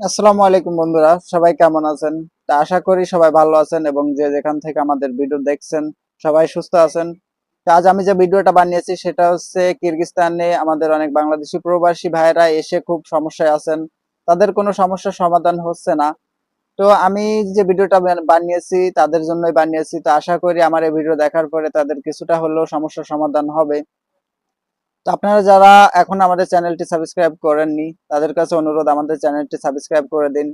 আসসালামু আলাইকুম বন্ধুরা, সবাই কেমন আছেন? তা আশা করি সবাই ভালো আছেন এবং যে যেখান থেকে আমাদের ভিডিও দেখছেন, সবাই সুস্থ আছেন। আজ আমি যে ভিডিওটা বানিয়েছি সেটা হচ্ছে কিরগিস্তানে আমাদের অনেক বাংলাদেশি প্রবাসী ভাইরা এসে খুব সমস্যায় আছেন। তাদের কোনো সমস্যার সমাধান হচ্ছে না। তো আমি যে ভিডিওটা বান- বানিয়েছি তাদের জন্যই বানিয়েছি। তো আশা করি আমার এই ভিডিও দেখার পরে তাদের কিছুটা হলেও সমস্যার সমাধান হবে। তো আপনারা যারা এখন আমাদের চ্যানেলটি সাবস্ক্রাইব করেননি, তাদের কাছে অনুরোধ, আমাদের চ্যানেলটি সাবস্ক্রাইব করে দিন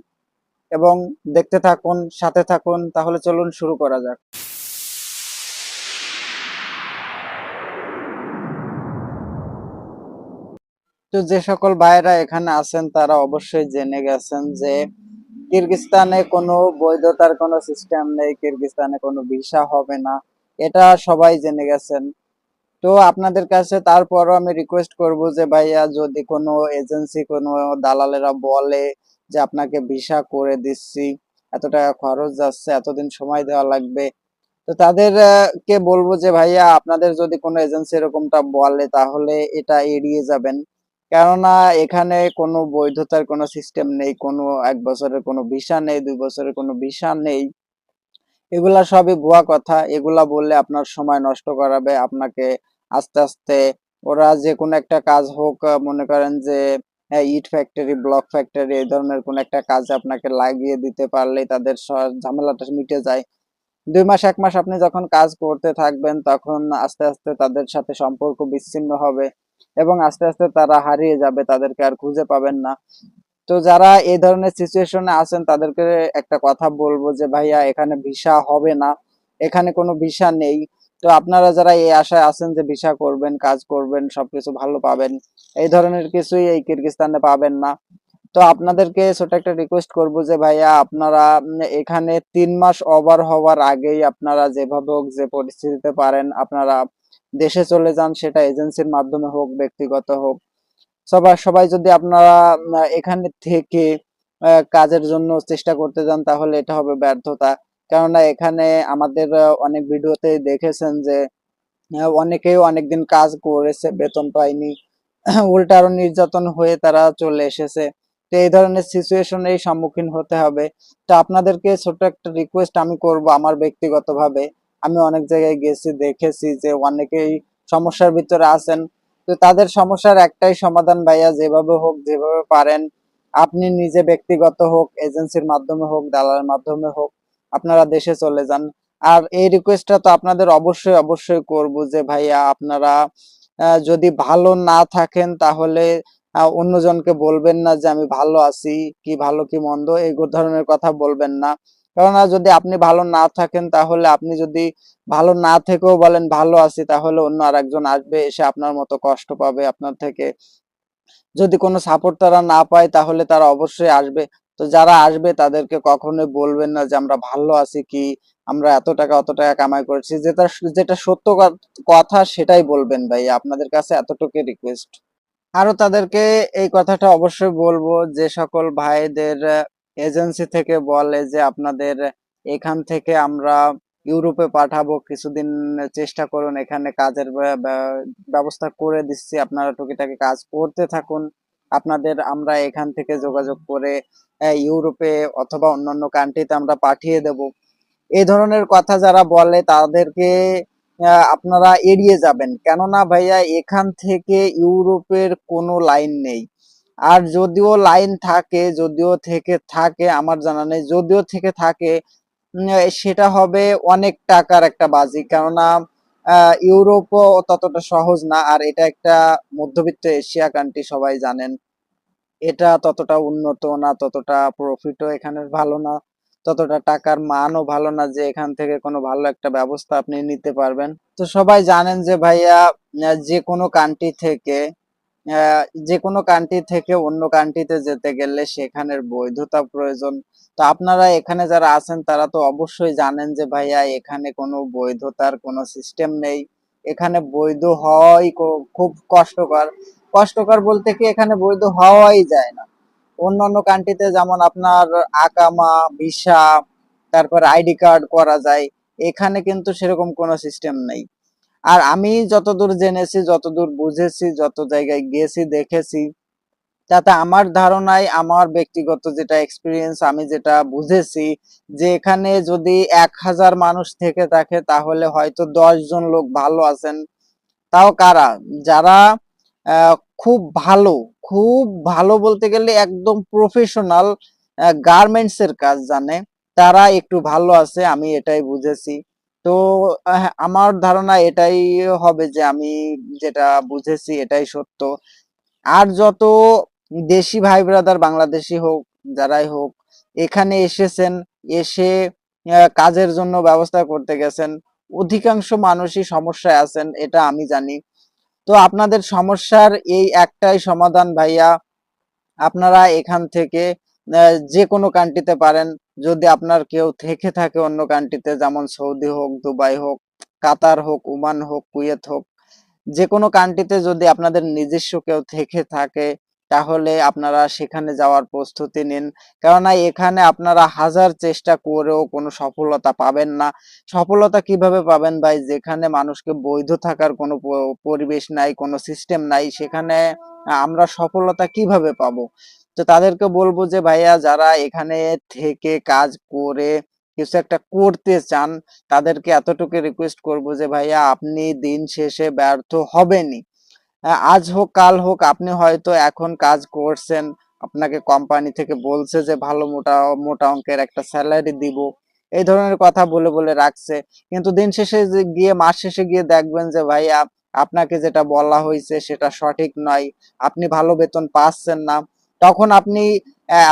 এবং দেখতে থাকুন, সাথে থাকুন, তাহলে চলুন শুরু করা যাক। তো যে সকল ভাইয়েরা এখানে আছেন, তারা অবশ্যই জেনে গেছেন যে কিরগিস্তানে কোনো বৈধতার কোনো সিস্টেম নেই, কিরগিস্তানে কোনো ভিসা হবে না। এটা সবাই জেনে গেছেন। তো আপনাদের কাছে তারপরও আমি রিকোয়েস্ট করব যে ভাইয়া যদি কোনো এজেন্সি কোনো দালালেরা বলে যে আপনাকে ভিসা করে দিচ্ছি এত টাকা খরচ যাচ্ছে এতদিন সময় দেওয়া লাগবে তো তাদের আহ, কে বলব যে ভাইয়া আপনাদের যদি কোনো এজেন্সি এরকমটা বলে তাহলে এটা এড়িয়ে যাবেন। কেননা এখানে কোনো বৈধতার কোনো সিস্টেম নেই কোনো এক বছরের কোনো ভিসা নেই দুই বছরের কোনো ভিসা নেই। এগুলা সবই ভুয়া কথা। এগুলা বললে আপনার সময় নষ্ট করাবে, আপনাকে আস্তে আস্তে ওরা যে কোনো একটা কাজ হোক মনে করেন যে ইট ফ্যাক্টরি ব্লক ফ্যাক্টরি এই ধরনের কোনো একটা কাজে আপনাকে লাগিয়ে দিতে পারলে তাদের ঝামেলাটা মিটে যায়। দুই মাস, এক মাস আপনি যখন কাজ করতে থাকবেন, তখন আস্তে আস্তে তাদের সাথে সম্পর্ক বিচ্ছিন্ন হবে এবং আস্তে আস্তে তারা হারিয়ে যাবে, তাদেরকে আর খুঁজে পাবেন না। তো যারা এই ধরনের সিচুয়েশনে আছেন, তাদেরকে একটা কথা বলব যে, ভাইয়া, এখানে ভিসা হবে না। এখানে কোনো ভিসা নেই। তো আপনারা যারা এই আশায় আছেন যে, ভিসা করবেন, কাজ করবেন, সবকিছু ভালো পাবেন, এই ধরনের কিছুই এই কিরগিস্তানে পাবেন না। তো আপনাদেরকে ছোট একটা রিকোয়েস্ট করব যে, ভাইয়া, আপনারা এখানে তিন মাস ওভার হওয়ার আগেই আপনারা যেভাবে হোক যে পরিস্থিতিতে পারেন, আপনারা দেশে চলে যান, সেটা এজেন্সির মাধ্যমে হোক, ব্যক্তিগত হোক সবাই সবাই যদি আপনারা এখানে থেকে কাজের জন্য চেষ্টা করতে যান, তাহলে এটা হবে ব্যর্থতা। কেননা এখানে আমাদের অনেক ভিডিওতে দেখেছেন যে অনেকেই অনেকদিন কাজ করেছে, বেতন পায়নি। উল্টা আরও নির্যাতন হয়ে তারা চলে এসেছে। তো এই ধরনের সিচুয়েশনের সম্মুখীন হতে হবে। তো আপনাদেরকে ছোট একটা রিকোয়েস্ট আমি করব আমার ব্যক্তিগতভাবে। আমি অনেক জায়গায় গেছি, দেখেছি যে অনেকেই সমস্যার ভিতরে আছেন। তো তাদের সমস্যার একটাই সমাধান ভাইয়া, যেভাবে হোক, যেভাবে পারেন। আপনি নিজে ব্যক্তিগত হোক, এজেন্সির মাধ্যমে হোক, দালালের মাধ্যমে হোক, আপনারা দেশে চলে যান। আর এই রিকোয়েস্টটা তো আপনাদের অবশ্যই অবশ্যই করব যে ভাইয়া, আপনারা যদি ভালো না থাকেন তাহলে অন্যজনকে বলবেন না যে আমি ভালো আছি, কি ভালো, কি মন্দ, এই ধরনের কথা বলবেন না। কেননা যদি আপনি ভালো না থাকেন, তাহলে আপনি যদি ভালো না থেকেও বলেন ভালো আছি, তাহলে অন্য আরেকজন আসবে, এসে আপনার মতো কষ্ট পাবে আপনার থেকে। যদি কোনো সাপোর্ট তারা না পায়, তাহলে তারা অবশ্যই আসবে। তো যারা আসবে, তাদেরকে কখনোই বলবেন না যে, আমরা ভালো আছি কি? আমরা এত টাকা, অত টাকা কামাই করেছি। যেটা যেটা সত্য কথা, সেটাই বলবেন ভাই আপনাদের কাছে এতটুকু রিকোয়েস্ট আরও তাদেরকে এই কথাটা অবশ্যই বলব যে, সকল ভাইদের এজেন্সি থেকে বলে যে, আপনাদের এখান থেকে আমরা ইউরোপে পাঠাবো, কিছুদিন চেষ্টা করুন, এখানে কাজের ব্য- ব্য- ব্যবস্থা করে দিচ্ছি, আপনারা টুকিটাকি কাজ করতে থাকুন। আপনাদের আমরা এখান থেকে যোগাযোগ করে ইউরোপে অথবা অন্যান্য কান্ট্রিতে আমরা পাঠিয়ে দেব। এই ধরনের কথা যারা বলে, তাদেরকে আপনারা এড়িয়ে যাবেন। কেননা ভাইয়া, এখান থেকে ইউরোপের কোনো লাইন নেই। আর যদিও লাইন থাকে যদিও থেকে থাকে আমার জানা নেই যদিও থেকে থাকে সেটা হবে অনেক টাকার একটা বাজি। কেননা আহ, ইউরোপও ততটা সহজ না আর এটা একটা মধ্যবিত্ত এশিয়া কান্ট্রি সবাই জানেন। এটা ততটা উন্নত না ততটা প্রফিটও এখানে ভালো না ততটা টাকার মানও ভালো না যে এখান থেকে কোনো ভালো একটা ব্যবস্থা আপনি নিতে পারবেন। তো সবাই জানেন যে ভাইয়া যে কোনো কান্ট্রি থেকে যে কোনো কান্ট্রি থেকে অন্য কান্ট্রিতে যেতে গেলে সেখানের বৈধতা প্রয়োজন। তো আপনারা এখানে যারা আছেন, তারা তো অবশ্যই জানেন যে ভাইয়া, এখানে কোনো বৈধতার কোনো সিস্টেম নেই। এখানে বৈধ হওয়াই খুব কষ্টকর। কষ্টকর বলতে কি, এখানে বৈধ হওয়াই যায় না। অন্য অন্যান্য কান্ট্রিতে যেমন আপনার আকামা, ভিসা, তারপর আইডি কার্ড করা যায়, এখানে কিন্তু সেরকম কোনো সিস্টেম নেই। আর আমি যতদূর জেনেছি, যতদূর বুঝেছি, যত জায়গায় গেছি, দেখেছি তাতে আমার ধারণায়, আমার ব্যক্তিগত যেটা এক্সপিরিয়েন্স আমি যেটা বুঝেছি যে এখানে যদি এক হাজার মানুষ থেকে থাকে, তাহলে হয়তো দশ জন লোক ভালো আছেন। তাও কারা? যারা খুব ভালো খুব ভালো বলতে গেলে একদম প্রফেশনাল গার্মেন্টস এর কাজ জানে, তারা একটু ভালো আছে, আমি এটাই বুঝেছি। তো আমার ধারণা এটাই হবে যে আমি যেটা বুঝেছি এটাই সত্য। আর যত দেশি ভাই ব্রাদার বাংলাদেশি হোক, যারাই হোক, এখানে এসেছেন, এসে কাজের জন্য ব্যবস্থা করতে গেছেন, অধিকাংশ মানুষই সমস্যায় আছেন, এটা আমি জানি। তো আপনাদের সমস্যার এই একটাই সমাধান ভাইয়া, আপনারা এখান থেকে যে কোনো কান্ট্রিতে পারেন। যদি আপনার কেউ থেকে থাকে অন্য কান্ট্রিতে যেমন সৌদি হোক, দুবাই হোক, কাতার হোক, ওমান হোক, কুয়েত হোক, যে কোনো কান্ট্রিতে যদি আপনাদের নিজস্ব কেউ থেকে থাকে, তাহলে আপনারা সেখানে যাওয়ার প্রস্তুতি নিন। কেননা এখানে আপনারা হাজার চেষ্টা করেও কোনো সফলতা পাবেন না। সফলতা কীভাবে পাবেন ভাই? যেখানে মানুষকে বৈধ থাকার কোনো পরিবেশ নাই, কোনো সিস্টেম নাই, সেখানে আমরা সফলতা কীভাবে পাবো? তো তাদেরকে বলব যে ভাইয়া যারা এখানে থেকে কাজ করে কিছু একটা করতে চান তাদেরকে এতটুকু রিকোয়েস্ট করব যে ভাইয়া আপনি দিন শেষে ব্যর্থ হবেনই। আহ, আজ হোক কাল হোক আপনি হয়তো এখন কাজ করছেন। আপনাকে কোম্পানি থেকে বলছে যে ভালো মোটা মোটা অঙ্কের একটা স্যালারি দিব। এই ধরনের কথা বলে বলে রাখছে। কিন্তু দিন শেষে গিয়ে মাস শেষে গিয়ে দেখবেন যে ভাইয়া আপনাকে যেটা বলা হয়েছে সেটা সঠিক নয়। আপনি ভালো বেতন পাচ্ছেন না। তখন আপনি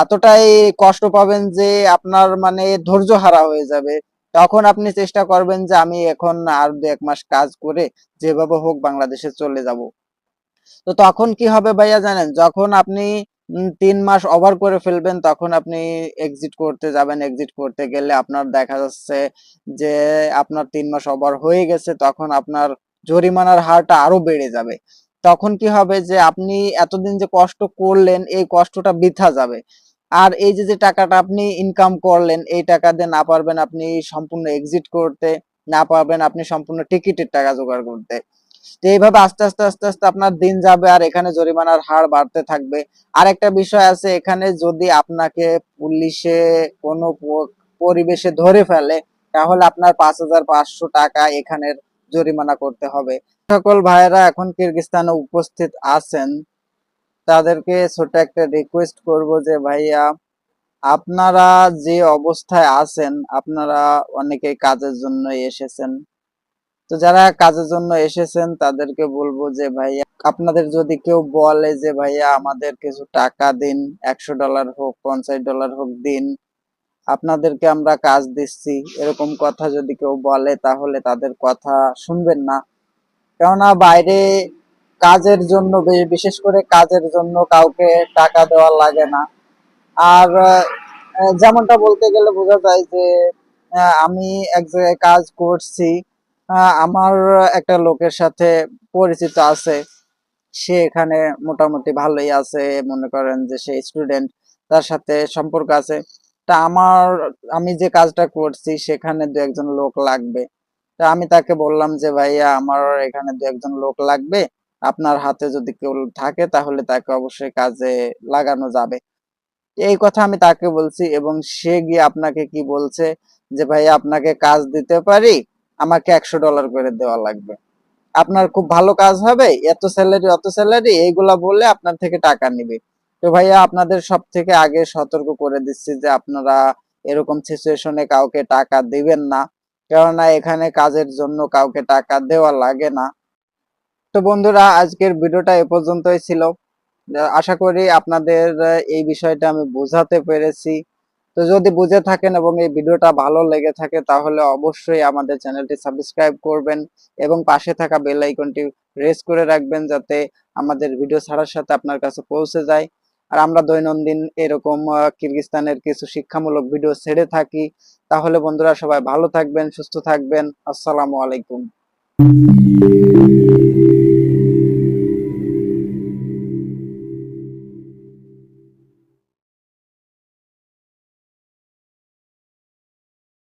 এতটাই কষ্ট পাবেন যে আপনার মানে ধৈর্য হারা হয়ে যাবে। তখন আপনি চেষ্টা করবেন যে আমি এখন আর দু এক মাস কাজ করে যেভাবে হোক বাংলাদেশে চলে যাব। তো তখন কি হবে ভাইয়া জানেন? যখন আপনি তিন মাস ওভার করে ফেলবেন, তখন আপনি এক্সিট করতে যাবেন। এক্সিট করতে গেলে আপনার দেখা যাচ্ছে যে আপনার তিন মাস ওভার হয়ে গেছে, তখন আপনার জরিমানার হারটা আরও বেড়ে যাবে। তখন কি হবে যে আপনি এতদিন যে কষ্ট করলেন, এই কষ্টটা বৃথা যাবে। আর এই যে যে টাকাটা আপনি ইনকাম করলেন, এই টাকা দিয়ে না পারবেন আপনি সম্পূর্ণ এক্সিট করতে, না পারবেন আপনি সম্পূর্ণ টিকিটের টাকা জোগাড় করতে। তো এইভাবে আস্তে আস্তে আস্তে আস্তে আপনার দিন যাবে আর এখানে জরিমানার হার বাড়তে থাকবে। আর একটা বিষয় আছে, এখানে যদি আপনাকে পুলিশে কোনো পরিবেশে ধরে ফেলে, তাহলে আপনার পাঁচ হাজার পাঁচশো টাকা এখানের জরিমানা করতে হবে। সকল ভাইয়েরা এখন কিরগিস্তানে উপস্থিত আছেন, তাদেরকে ছোট একটা রিকোয়েস্ট করব যে, ভাইয়া, আপনারা যে অবস্থায় আছেন, আপনারা অনেকেই কাজের জন্য এসেছেন। তো যারা কাজের জন্য এসেছেন, তাদেরকে বলব যে, ভাইয়া, আপনাদের যদি কেউ বলে যে, ভাইয়া, আমাদের কিছু টাকা দিন, একশো ডলার হোক, পঞ্চাশ ডলার হোক, দিন, আপনাদেরকে আমরা কাজ দিচ্ছি। এরকম কথা যদি কেউ বলে, তাহলে তাদের কথা শুনবেন না। কেননা বাইরে কাজের জন্য বিশেষ করে কাজের জন্য কাউকে টাকা দেওয়া লাগে না। আর যেমনটা বলতে গেলে বোঝা যায় যে আমি এক জায়গায় কাজ করছি আমার একটা লোকের সাথে পরিচিত আছে। সে এখানে মোটামুটি ভালোই আছে, মনে করেন যে সে স্টুডেন্ট তার সাথে সম্পর্ক আছে। তা আমার, আমি যে কাজটা করছি, সেখানে দু একজন লোক লাগবে। তা আমি তাকে বললাম যে, ভাইয়া, আমার এখানে দু একজন লোক লাগবে। আপনার হাতে যদি কেউ থাকে, তাহলে তাকে অবশ্যই কাজে লাগানো যাবে। এই কথা আমি তাকে বলছি এবং সে গিয়ে আপনাকে কি বলছে যে ভাই আপনাকে কাজ দিতে পারি? আমাকে একশো ডলার করে দেওয়া লাগবে। আপনার খুব ভালো কাজ হবে, এত স্যালারি, অত স্যালারি, এইগুলা বলে আপনার থেকে টাকা নিবে। তো ভাইয়া, আপনাদের সব থেকে আগে সতর্ক করে দিচ্ছি যে, আপনারা এরকম সিচুয়েশনে কাউকে টাকা দিবেন না। কেননা এখানে কাজের জন্য কাউকে টাকা দেওয়া লাগে না। তো বন্ধুরা, আজকের ভিডিওটা এ পর্যন্তই ছিল। আশা করি আপনাদের এই বিষয়টা আমি বোঝাতে পেরেছি। তো যদি বুঝে থাকেন এবং এই ভিডিওটা ভালো লেগে থাকে, তাহলে অবশ্যই আমাদের চ্যানেলটি সাবস্ক্রাইব করবেন এবং পাশে থাকা বেল আইকনটি প্রেস করে রাখবেন যাতে আমাদের ভিডিও ছাড়ার সাথে আপনার কাছে পৌঁছে যায়। আর আমরা দৈনন্দিন এরকম কিরগিস্তানের কিছু শিক্ষামূলক ভিডিও ছেড়ে থাকি। তাহলে বন্ধুরা সবাই ভালো থাকবেন, সুস্থ থাকবেন। আসসালামু আলাইকুম।